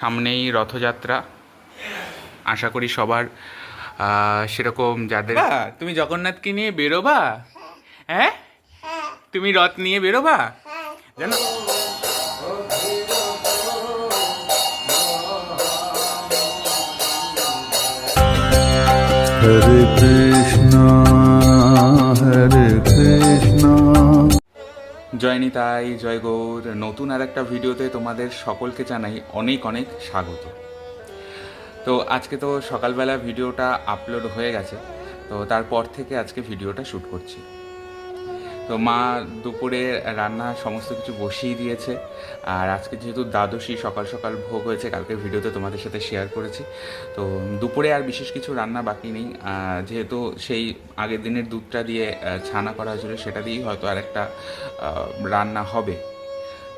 সামনেই রথযাত্রা। আশা করি সবার সেরকম যাদের তুমি জগন্নাথকে নিয়ে বেরোবা? হ্যাঁ? তুমি রথ নিয়ে বেরোবা? জানো? হরে কৃষ্ণ হরে কৃষ্ণ। জয় নিতাই, জয় গৌর। নতুন আর একটা ভিডিওতে তোমাদের সকলকে জানাই অনেক অনেক স্বাগত। তো আজকে তো সকালবেলা ভিডিওটা আপলোড হয়ে গেছে, তো তারপর থেকে আজকে ভিডিওটা শ্যুট করছি। তো মা দুপুরে রান্না সমস্ত কিছু বসিয়ে দিয়েছে। আর আজকে যেহেতু দ্বাদশী, সকাল সকাল ভোগ হয়েছে কালকে ভিডিওতে তোমাদের সাথে শেয়ার করেছি। তো দুপুরে আর বিশেষ কিছু রান্না বাকি নেই। যেহেতু সেই আগের দিনের দুধটা দিয়ে ছানা করা হয়েছিল, সেটা দিয়েই হয়তো আর একটা রান্না হবে।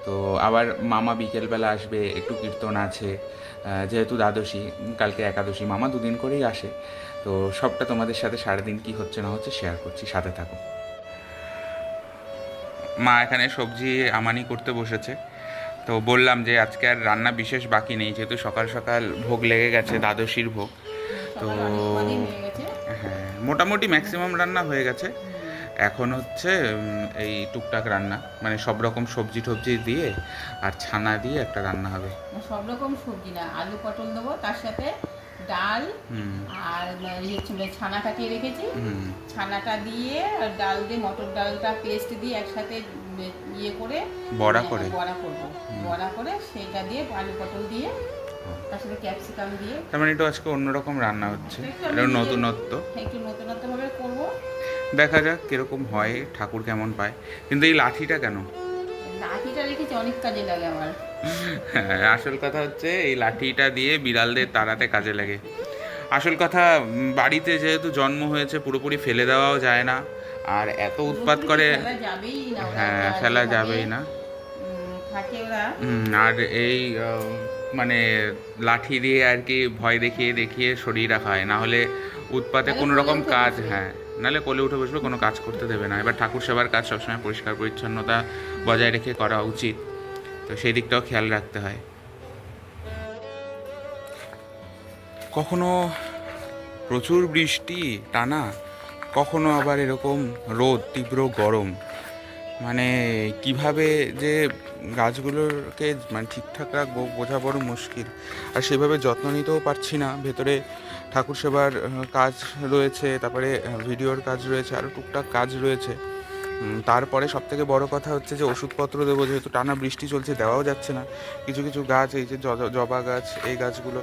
তো আবার মামা বিকেলবেলা আসবে, একটু কীর্তন আছে। যেহেতু দ্বাদশী, কালকে একাদশী, মামা দুদিন করেই আসে। তো সবটা তোমাদের সাথে সারাদিন কি হচ্ছে না হচ্ছে শেয়ার করছি, সাথে থাকো। মা এখানে সবজি আমানি করতে বসেছে। তো বললাম যে আজকে আর রান্না বিশেষ বাকি নেই যেহেতু সকাল সকাল ভোগ লেগে গেছে দ্বাদশীর ভোগ। তো হ্যাঁ মোটামুটি ম্যাক্সিমাম রান্না হয়ে গেছে। এখন হচ্ছে এই টুকটাক রান্না মানে সব রকম সবজি টবজি দিয়ে আর ছানা দিয়ে একটা রান্না হবে। সব রকম সবজি না আলু পটল দেবো তার সাথে ডাল আর ইয়ে ছিল ছানা কাটিয়ে রেখেছি। ছানাটা দিয়ে আর ডাল দিয়ে মটর ডালটা পেস্ট দিয়ে একসাথে ইয়ে করে বড়া করে? বড়া করব। বড়া করে সেটা দিয়ে আলু পটল দিয়ে তার সাথে ক্যাপসিকাম দিয়ে। তার মানে আজকে অন্যরকম রান্না হচ্ছে এটা নতুনত্ব। একটু নতুনত্ব ভাবে করব। দেখা যাক কীরকম হয় ঠাকুর কেমন পায়। কিন্তু এই লাঠিটা কেন? লাঠিটা রেখেছি অনেক কাজে লাগে আমার। হ্যাঁ, আসল কথা হচ্ছে এই লাঠিটা দিয়ে বিড়ালদের তাড়াতে কাজে লাগে। আসল কথা বাড়িতে যেহেতু জন্ম হয়েছে পুরোপুরি ফেলে দেওয়াও যায় না। আর এত উৎপাত করে হ্যাঁ ফেলা যাবেই না। হুম, আর এই মানে লাঠি দিয়ে আর কি ভয় দেখিয়ে দেখিয়ে সরিয়ে রাখা হয়। না হলে উৎপাতে কোনো রকম কাজ হ্যাঁ। নাহলে কোলে উঠে বসবে, কোনো কাজ করতে দেবে না। এবার ঠাকুর সেবার কাজ সবসময় পরিষ্কার, পরিচ্ছন্নতা বজায় রেখে করা উচিত। তো সেই দিকটাও খেয়াল রাখতে হয়। কখনো প্রচুর বৃষ্টি, টানা, কখনো আবার এরকম রোদ, তীব্র গরম। মানে কীভাবে যে গাছগুলোকে মানে ঠিকঠাক রাখব বোঝা বড় মুশকিল। আর সেভাবে যত্ন নিতেও পারছি না। ভেতরে ঠাকুর সেবার কাজ রয়েছে, তারপরে ভিডিওর কাজ রয়েছে আরও টুকটাক কাজ রয়েছে। তারপরে সব থেকে বড় কথা হচ্ছে যে ওষুধপত্র দেবো, যেহেতু টানা বৃষ্টি চলছে, দেওয়াও যাচ্ছে না। কিছু কিছু গাছ, এই যে জবা গাছ, এই গাছগুলো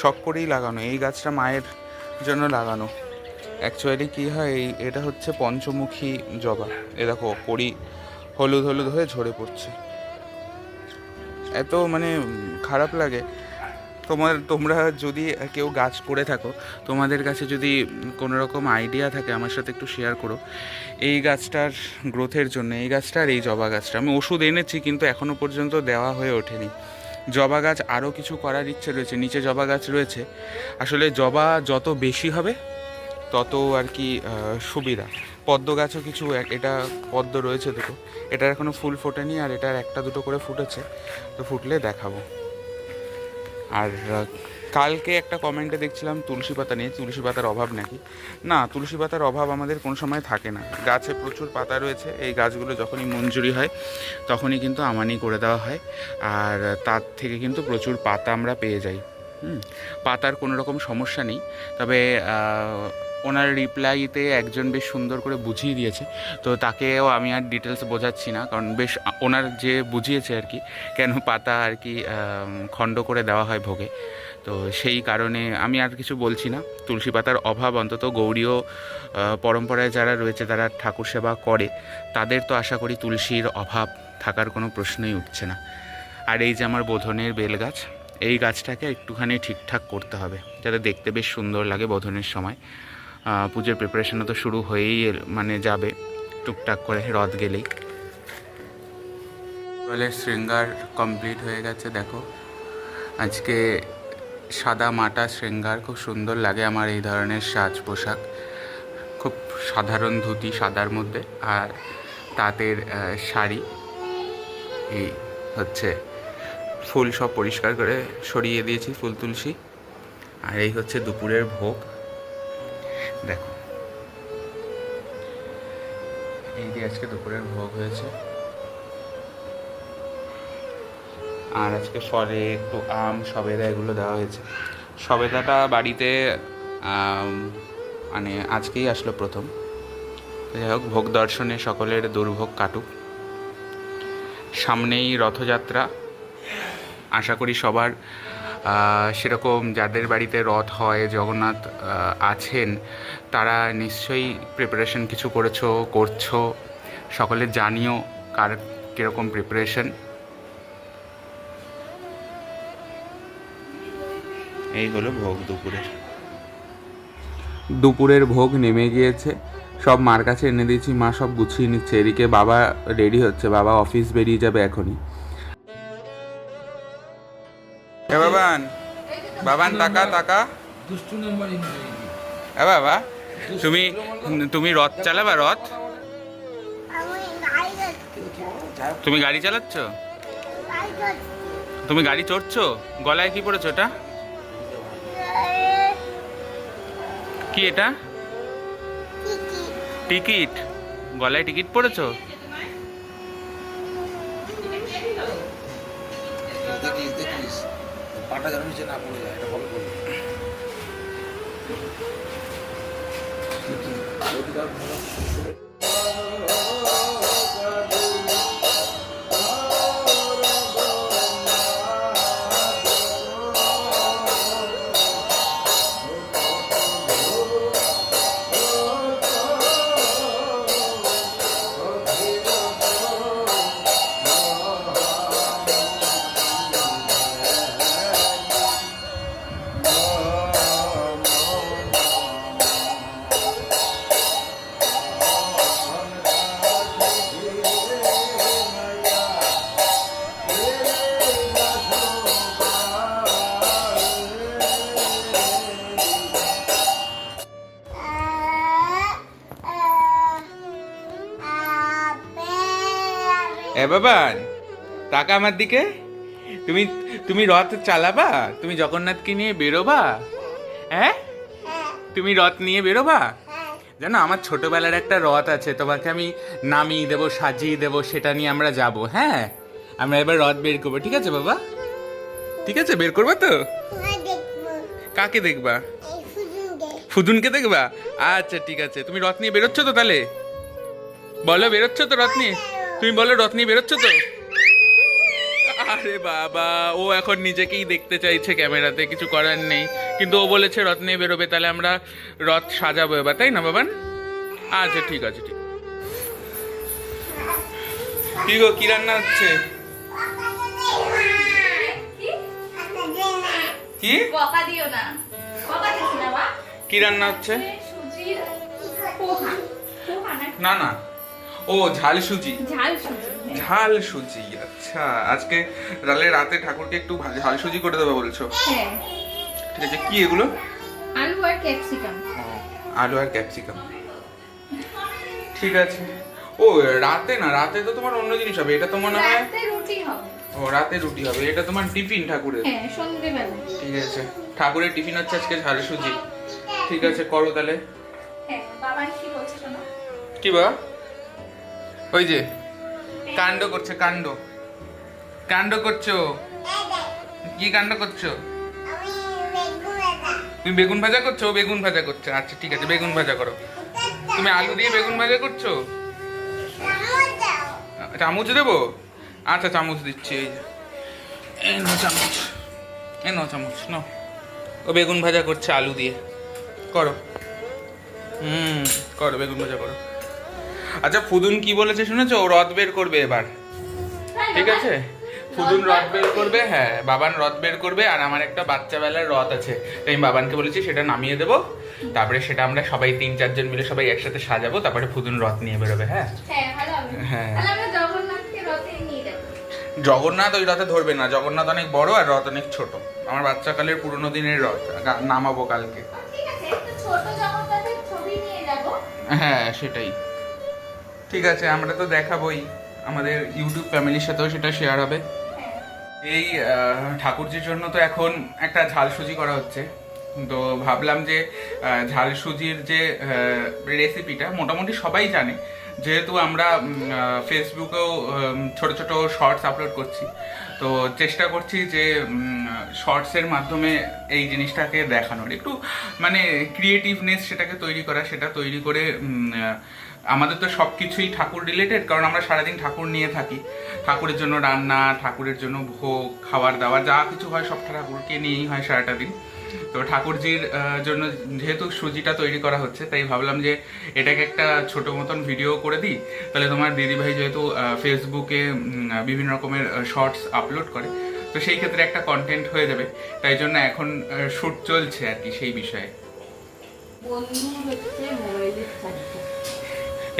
শখ করেই লাগানো, এই গাছটা মায়ের জন্য লাগানো। অ্যাকচুয়ালি কী হয়, এই এটা হচ্ছে পঞ্চমুখী জবা। এ দেখো, কড়ি হলুদ হলুদ হয়ে ঝরে পড়ছে। এত মানে খারাপ লাগে। তোমার, তোমরা যদি কেউ গাছ করে থাকো, তোমাদের কাছে যদি কোনো রকম আইডিয়া থাকে, আমার সাথে একটু শেয়ার করো। এই গাছটার গ্রোথের জন্য, এই গাছটা আর এই জবা গাছটা। আমি ওষুধ এনেছি, কিন্তু এখনও পর্যন্ত দেওয়া হয়ে ওঠেনি। জবা গাছ আরও কিছু করার ইচ্ছে রয়েছে। নিচে জবা গাছ রয়েছে। আসলে জবা যত বেশি হবে তত আর কি সুবিধা। পদ্ম গাছও কিছু এটা পদ্ম রয়েছে দুটো। এটার এখনও ফুল ফোটেনি আর এটার একটা দুটো করে ফুটেছে। তো ফুটলে দেখাবো। আর কালকে একটা কমেন্টে দেখছিলাম তুলসী পাতা নিয়ে, তুলসী পাতার অভাব নাকি? না, তুলসী পাতার অভাব আমাদের কোনো সময় থাকে না। গাছে প্রচুর পাতা রয়েছে, এই গাছগুলো যখনই মঞ্জুরি হয়, তখনই কিন্তু আমানি করে দেওয়া হয়। আর, তার থেকে কিন্তু প্রচুর পাতা আমরা পেয়ে যাই। পাতার কোনো রকম সমস্যা নেই। তবে ওনার রিপ্লাইতে একজন বেশ সুন্দর করে বুঝিয়ে দিয়েছে। তো তাকেও আমি আর ডিটেলস বোঝাচ্ছি না, কারণ বেশ ওনার যে বুঝিয়েছে আর কি, কেন পাতা আর কি খণ্ড করে দেওয়া হয় ভোগে। তো সেই কারণে আমি আর কিছু বলছি না। তুলসী পাতার অভাব অন্তত গৌরীয় পরম্পরায় যারা রয়েছে, তারা ঠাকুর সেবা করে, তাদের তো আশা করি তুলসীর অভাব থাকার কোনো প্রশ্নই উঠছে না। আর এই যে আমার বোধনের বেল গাছ, এই গাছটাকে একটুখানি ঠিকঠাক করতে হবে, যাতে দেখতে বেশ সুন্দর লাগে বোধনের সময়। পুজোর প্রিপারেশনও তো শুরু হয়েই মানে যাবে। টুকটাক করে রথ গেলেই। বলে শৃঙ্গার কমপ্লিট হয়ে গেছে, দেখো। আজকে সাদা মাটা শৃঙ্গার, খুব সুন্দর লাগে আমার এই ধরনের সাজ পোশাক। খুব সাধারণ ধুতি সাদার মধ্যে, আর তাঁতের শাড়ি। এই হচ্ছে ফুল সব পরিষ্কার করে সরিয়ে দিয়েছি, ফুল তুলসী আর এই হচ্ছে দুপুরের ভোগ। দেখো। এই যে আজকে দুপুরের ভোগ হয়েছে। আর আজকে ফলে একটু আম, সবেদা এগুলো দেওয়া হয়েছে। সবেদাটা বাড়িতে মানে আজকেই আসলো প্রথম। যাই হোক, ভোগ দর্শনে সকলের দুর্ভোগ কাটুক। সামনেই রথযাত্রা। আশা করি সবার সেরকম যাদের বাড়িতে রথ হয় জগন্নাথ আছেন তারা নিশ্চয়ই প্রিপারেশন কিছু করেছ করছ। সকলে জানিও কার কীরকম প্রিপারেশন এই হলো ভোগ দুপুরের। দুপুরের ভোগ নেমে গিয়েছে। সব মার কাছে এনে দিয়েছি মা সব গুছিয়ে নিচ্ছে। এদিকে বাবা রেডি হচ্ছে বাবা অফিস বেরিয়ে যাবে এখনই। এ বাবান বাবান টাকা টাকা দুষ্টু নাম্বার এ বাবা তুমি তুমি রথ চালাবা রথ? তুমি গাড়ি চালাচ্ছ? তুমি গাড়ি চড়ছো? গলায় কি পড়েছো ওটা? কি এটা? টিকিট। গলায় টিকিট পড়েছো? দেখিস দেখিস পাটা যেন নিচে না পড়ে যায় এটা ফলো করবি এ বাবান টাকা আমার দিকে। তুমি তুমি রথ চালাবা? তুমি জগন্নাথকে নিয়ে বেরোবা? হ্যাঁ? তুমি রথ নিয়ে বেরোবা? জানো আমার ছোটবেলার একটা রথ আছে তোমাকে আমি নামিয়ে দেবো সাজিয়ে দেবো সেটা নিয়ে আমরা যাব হ্যাঁ? আমরা এবার রথ বের করব ঠিক আছে বাবা? ঠিক আছে বের করবা তো? কাকে দেখবা? ফুদুনকে দেখবা? আচ্ছা ঠিক আছে। তুমি রথ নিয়ে বেরোচ্ছ তো তাহলে? বলো বেরোচ্ছ তো রথ নিয়ে? তুমি বলো রথ নিয়ে বেরোচ্ছ তো? আরে বাবা ও এখন নিজেকেই দেখতে চাইছে ক্যামেরাতে কিছু করার নেই। কিন্তু ও বলেছে রথ নিয়ে বেরোবে তাহলে আমরা রথ সাজাবো এবার তাই না বাবান? আচ্ছা ঠিক আছে ঠিক। কি গো কি রান্না হচ্ছে? কি? কি রান্না হচ্ছে? না না। ও ঝাল সুজি? ঝাল সুজি ঝাল সুজি আচ্ছা। আজকে তাহলে রাতে ঠাকুরকে একটু ঝাল সুজি করে দেবে বলছো? হ্যাঁ। ঠিক আছে কি এগুলো? আলু আর ক্যাপসিকাম। আলু আর ক্যাপসিকাম। ঠিক আছে। ও রাতে না রাতে তো তোমার অন্য জিনিস হবে এটা তো মনে হয় রাতে রুটি হবে। ও রাতে রুটি হবে এটা তোমার টিফিন ঠাকুরের। হ্যাঁ সন্ধ্যেবেলা ঠিক আছে। ঠাকুরের টিফিন হচ্ছে আজকে ঝাল সুজি। ঠিক আছে করো তাহলে। হ্যাঁ বাবা কি বলছে শোনো? কি বা ওই যে, কাণ্ড করছে, কাণ্ড। কাণ্ড করছ? কি কাণ্ড করছ? তুমি বেগুন ভাজা করছ? বেগুন ভাজা করছ। আচ্ছা ঠিক আছে, বেগুন ভাজা করো। তুমি আলু দিয়ে বেগুন ভাজা করছ? চামচ দেবো? আচ্ছা চামচ দিচ্ছি, এই যে। এই চামচ। এ নো চামচ নো ও বেগুন ভাজা করছে আলু দিয়ে। করো। হুম, করো, বেগুন ভাজা করো। আচ্ছা ফুদুন কি বলেছে শুনেছো? ও রথ বের করবে এবার। ঠিক আছে? ফুদুন রথ বের করবে? হ্যাঁ বাবান রথ বের করবে আর আমার একটা বাচ্চা বেলার রথ আছে। তাই আমি বাবানকে বলেছি সেটা নামিয়ে দেবো। তারপরে সেটা আমরা সবাই তিন চারজন মিলে সবাই একসাথে সাজাবো তারপরে ফুদুন রথ নিয়ে বেরোবে হ্যাঁ? হ্যাঁ হ্যাঁ। জগন্নাথ ওই রথে ধরবে না। জগন্নাথ অনেক বড় আর রথ অনেক ছোট। আমার বাচ্চাকালের পুরোনো দিনের রথ নামাবো কালকে। হ্যাঁ সেটাই। ঠিক আছে, আমরা তো দেখাবোই। আমাদের ইউটিউব ফ্যামিলির সাথেও সেটা শেয়ার হবে। এই ঠাকুরজির জন্য তো এখন একটা ঝাল সুজি করা হচ্ছে। তো ভাবলাম যে ঝাল সুজির যে রেসিপিটা মোটামুটি সবাই জানে। যেহেতু আমরা ফেসবুকেও ছোট ছোট শর্টস আপলোড করছি, তো চেষ্টা করছি যে শর্টসের মাধ্যমে এই জিনিসটাকে দেখানোর। একটু মানে ক্রিয়েটিভনেস সেটাকে তৈরি করা, সেটা তৈরি করে আমাদের তো সব কিছুই ঠাকুর রিলেটেড কারণ আমরা সারাদিন ঠাকুর নিয়ে থাকি। ঠাকুরের জন্য রান্না, ঠাকুরের জন্য ভোগ খাবার দাবার যা কিছু হয় সব ঠাকুরকে নিয়েই হয় সারাটা দিন। তো ঠাকুরজির জন্য যেহেতু সুজিটা তৈরি করা হচ্ছে, তাই ভাবলাম যে এটাকে একটা ছোট মতন ভিডিও করে দিই। তাহলে তোমার দিদিভাই যেহেতু ফেসবুকে বিভিন্ন রকমের শর্টস আপলোড করে, তো সেই ক্ষেত্রে একটা কন্টেন্ট হয়ে যাবে। তাই জন্য এখন শ্যুট চলছে আর কি সেই বিষয়ে।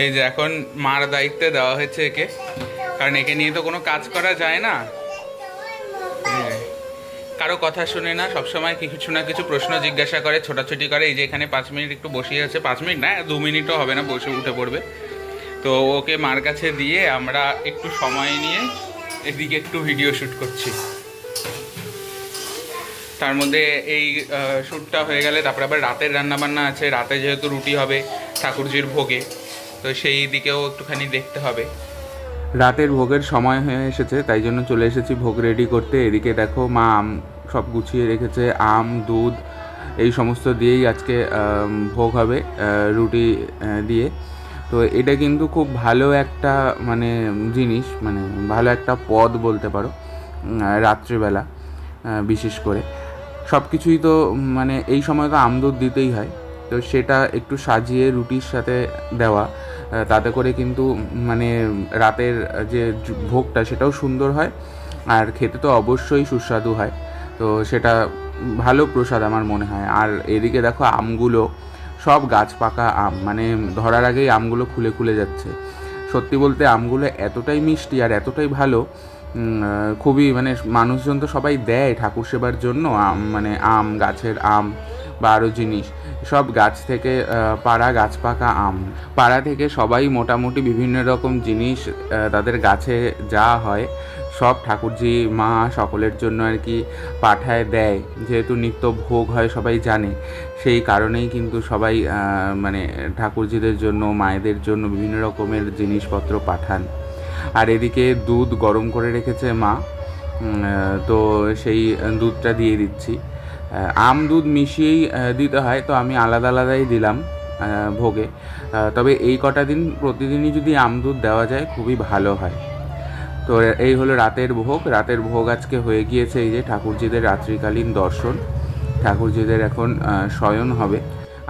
এই যে এখন মার দায়িত্বে দেওয়া হয়েছে একে। কারণ একে নিয়ে তো কোনো কাজ করা যায় না। কারও কথা শুনে না, সবসময় কিছু না কিছু প্রশ্ন জিজ্ঞাসা করে, ছোটাছুটি করে, এই যে এখানে পাঁচ মিনিট একটু বসিয়ে আছে, পাঁচ মিনিট না, দু মিনিটও হবে না, বসে উঠে পড়বে। তো ওকে মার কাছে দিয়ে আমরা একটু সময় নিয়ে এদিকে একটু ভিডিও শ্যুট করছি। তার মধ্যে এই শ্যুটটা হয়ে গেলে, তারপরে আবার রাতের রান্নাবান্না আছে, রাতে যেহেতু রুটি হবে, ঠাকুরজির ভোগে, তো সেই দিকেও একটুখানি দেখতে হবে। রাতের ভোগের সময় হয়ে এসেছে, তাই জন্য চলে এসেছি ভোগ রেডি করতে। এদিকে দেখো মা সব গুছিয়ে রেখেছে, আম, দুধ, এই সমস্ত দিয়েই আজকে ভোগ হবে রুটি দিয়ে। তো এটা কিন্তু খুব ভালো একটা মানে জিনিস মানে ভালো একটা পদ বলতে পারো রাত্রিবেলা বিশেষ করে। সব কিছুই তো মানে এই সময় তো আমদুধ দিতেই হয়। তো সেটা একটু সাজিয়ে রুটির সাথে দেওয়া তাতে করে কিন্তু মানে রাতের যে ভোগটা সেটাও সুন্দর হয়, আর খেতে তো অবশ্যই সুস্বাদু হয়। তো সেটা ভালো প্রসাদ আমার মনে হয়। আর এদিকে দেখো আমগুলো, সব গাছ পাকা আম মানে ধরার আগেই আমগুলো খুলে খুলে যাচ্ছে। সত্যি বলতে আমগুলো এতটাই মিষ্টি আর এতটাই ভালো খুবই মানে মানুষজন তো সবাই দেয় ঠাকুর সেবার জন্য আম মানে আম, গাছের আম বা আরও জিনিস। সব গাছ থেকে পাড়া গাছ পাকা আম। পাড়া থেকে সবাই মোটামুটি বিভিন্ন রকম জিনিস তাদের গাছে যা হয় সব ঠাকুরজি মা সকলের জন্য আর কি পাঠায় দেয়। যেহেতু নিত্য ভোগ হয় সবাই জানে, সেই কারণেই কিন্তু সবাই মানে ঠাকুরজিদের জন্য, মায়েদের জন্য বিভিন্ন রকমের জিনিসপত্র পাঠান। আর এদিকে দুধ গরম করে রেখেছে মা। তো সেই দুধটা দিয়ে দিচ্ছি। আম দুধ মিশিয়েই দিতে হয়, তো আমি আলাদা আলাদাই দিলাম ভোগে। তবে এই কটা দিন প্রতিদিনই যদি আম দুধ দেওয়া যায়, খুবই ভালো হয়। তো এই হলো রাতের ভোগ। রাতের ভোগ আজকে হয়ে গিয়েছে এই যে ঠাকুরজিদের রাত্রিকালীন দর্শন। ঠাকুরজিদের এখন শয়ন হবে।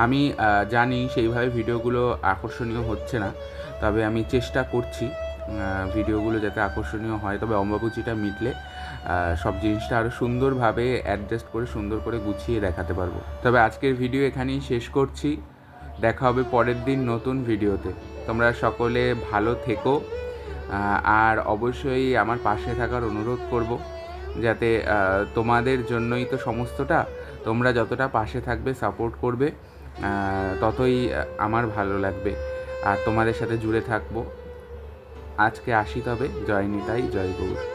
আমি জানি সেইভাবে ভিডিওগুলো আকর্ষণীয় হচ্ছে না, তবে আমি চেষ্টা করছি ভিডিওগুলো যাতে আকর্ষণীয় হয়। তবে অম্বাবুচিটা মিটলে সব জিনিসটা আরও সুন্দরভাবে অ্যাডজাস্ট করে, সুন্দর করে গুছিয়ে দেখাতে পারব। তবে আজকের ভিডিও এখানেই শেষ করছি। দেখা হবে পরের দিন নতুন ভিডিওতে। তোমরা সকলে ভালো থেকো। আর অবশ্যই আমার পাশে থাকার অনুরোধ করব যাতে তোমাদের জন্যই তো সমস্তটা, তোমরা যতটা পাশে থাকবে সাপোর্ট করবে ততই আমার ভালো লাগবে। আর তোমাদের সাথে জুড়ে থাকব। আজকে আসি তবে। জয় নিতাই, জয় গৌর।